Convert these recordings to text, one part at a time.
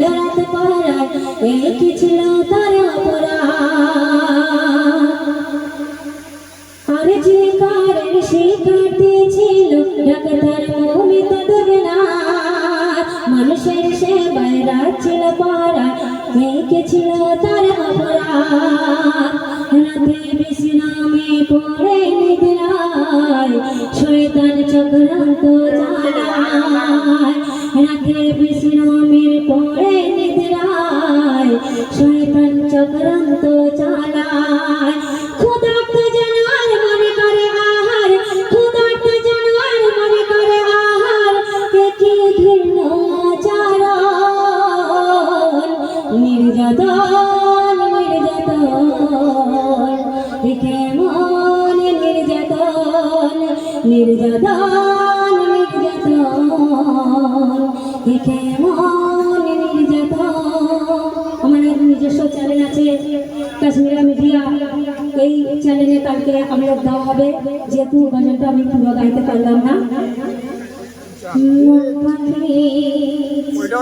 রাত পাড়ায় কি ছিল তার অপরাধ? আর যে কারের কাটে ছিল, ডাক্তার মমিত দেবে না। মানুষের সেবায় রাখছিল পাড়া মেয়েকে ছিল তার অপরাধ? রাতে বিশ্রামে পড়ে নিদ্রায়, শয়তান চক্রান্ত চালায়। রাতে বিশ্রামের পড়ে নিদ্রায় শয়তান চক্রান্ত চালায় মনে করে আহার ক্ষুধার্ত জানোয়ার মনে কি ঘৃণ্য আচরণ নির্যাতন নির্যাতন দেখে মন নির্যাতন নির্যাতন। আমার নিজস্ব চ্যানেল আছে কাশ্মীরা মিডিয়া এই চ্যানেলে কালকে আপলোড দেওয়া হবে যেহেতু গাজনটা আমি পুরো গাইতে পারলাম না।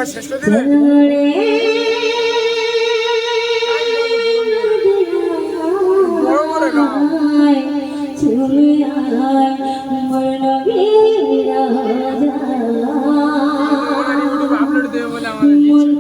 শেষ করে। চলে আয় মোর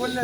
বললে